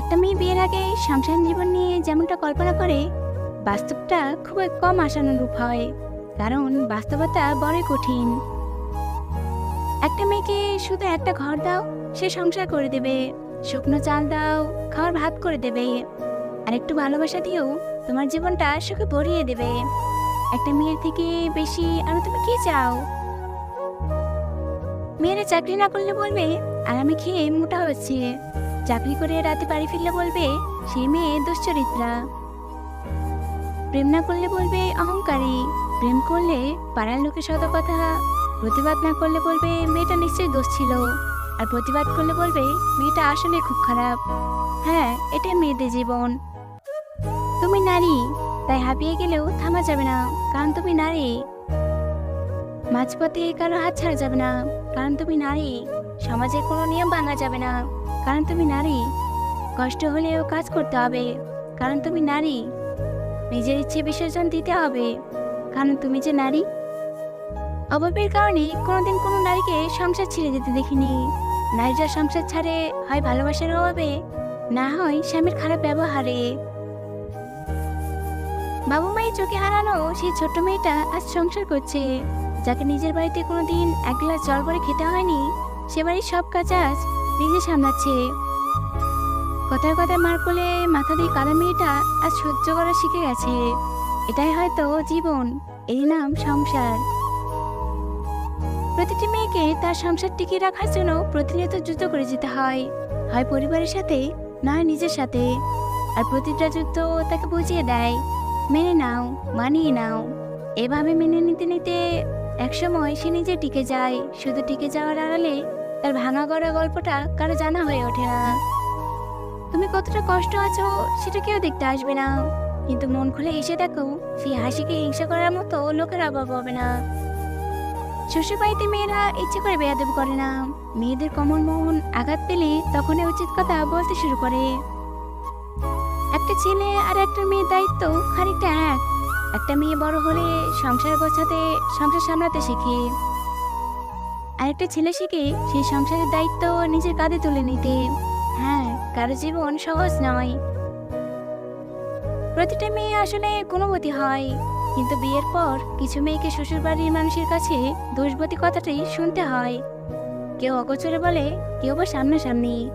একটা মেয়ে বিয়ের আগে সংসার জীবন নিয়ে যেমনটা কল্পনা করে, বাস্তবটা খুবই কম আশানুরূপ হয়, কারণ বাস্তবতা বড়ই কঠিন। একটা মেয়েকে শুধু একটা ঘর দাও, সে সংসার করে দেবে, শুকনো চাল দাও, খাওয়ার ভাত করে দেবে, আর একটু ভালোবাসা দিয়েও তোমার জীবনটা সুখে ভরিয়ে দেবে। একটা মেয়ের থেকে বেশি আর তুমি কি চাও? মেয়েরা চাকরি না করলে বলবে আর আমি খেয়ে মোটা হচ্ছে। চাকরি করে রাতে বাড়ি ফিরলে বলবে, সে মেয়ে দুশ্চরিত্রা। প্রেম না করলে বলবে, অহংকারী। প্রেম করলে পাড়ার লোকের শত কথা। প্রতিবাদ না করলে বলবে, মেয়েটা নিশ্চয়ই দোষ ছিল। আর প্রতিবাদ করলে বলবে, মেয়েটা আসলে খুব খারাপ। হ্যাঁ এটাই মেয়েদের জীবন। তুমি নারী, তাই হাঁপিয়ে গেলেও থামা যাবে না, কারণ তুমি নারী। মাঝপথে কারও হাত ছাড়া যাবে না, কারণ তুমি নারী। সমাজের কোনো নিয়ম ভাঙা যাবে না। কারণ তুমি নারী। কষ্ট হলেও কাজ করতে হবে। কারণ তুমি নারী। নিজের ইচ্ছে বিসর্জন দিতে হবে। কারণ তুমি যে নারী। অভাবের কারণে কোনোদিন কোনো নারীকে সংসার ছেড়ে যেতে দেখিনি। নারীরা সংসার ছাড়ে হয় ভালোবাসার অভাবে, না হয় স্বামীর খারাপ ব্যবহারে। বাবু মায়ের চোখে হারানো সেই ছোট্ট মেয়েটা আজ সংসার করছে। যাকে নিজের বাড়িতে কোনোদিন এক গ্লাস জল করে খেতে হয়নি, সে বাড়ির সব কাজ আজ নিজে সামলাচ্ছে। কথায় কথায় মার কোলে মাথা দিয়ে কাদা মেয়েটা আজ সহ্য করা শিখে গেছে। এটাই হয়তো জীবন, এই নাম সংসার। প্রতিটি মেয়েকে তার সংসার টিকিয়ে রাখার জন্য প্রতিনিয়ত যুদ্ধ করে যেতে হয়। হয় পরিবারের সাথে না নিজের সাথে। আর প্রতিটা যুদ্ধ তাকে বুঝিয়ে দেয়, মেনে নাও, মানিয়ে নাও। এভাবে মেনে নিতে নিতে একসময় সে নিজে টিকে যায়। শুধু টিকে যাওয়ার আড়ালে তার ভাঙা গড়া গল্পটা কারও জানা হয়ে ওঠে না। তুমি কতটা কষ্ট আছো সেটা কেউ দেখতে আসবে না। কিন্তু মন খুলে এসে দেখো, সেই হাসিকে হিংসা করার মতো লোকের অভাব হবে না। শ্বশুর বাড়িতে মেয়েরা ইচ্ছে করে বেয়াদব করে না। মেয়েদের কমল মন আঘাত পেলে তখনই উচিত কথা বলতে শুরু করে। একটা ছেলে আর একটা মেয়ের দায়িত্ব খানিকটা এক। একটা মেয়ে বড় হলে সংসার গোছাতে, সংসার সামলাতে শেখে। আর একটা ছেলে শিখে সেই সংসারের দায়িত্ব নিজের কাঁধে তুলে নিতে। হ্যাঁ কারও জীবন সহজ নয়। প্রতিটা মেয়ে আসলে গুণবতী হয়। কিন্তু বিয়ের পর কিছু মেয়েকে শ্বশুর বাড়ির মানুষের কাছে দোষবতী কথাটাই শুনতে হয়। কেউ অগোচরে বলে, কেউ বা সামনাসামনি।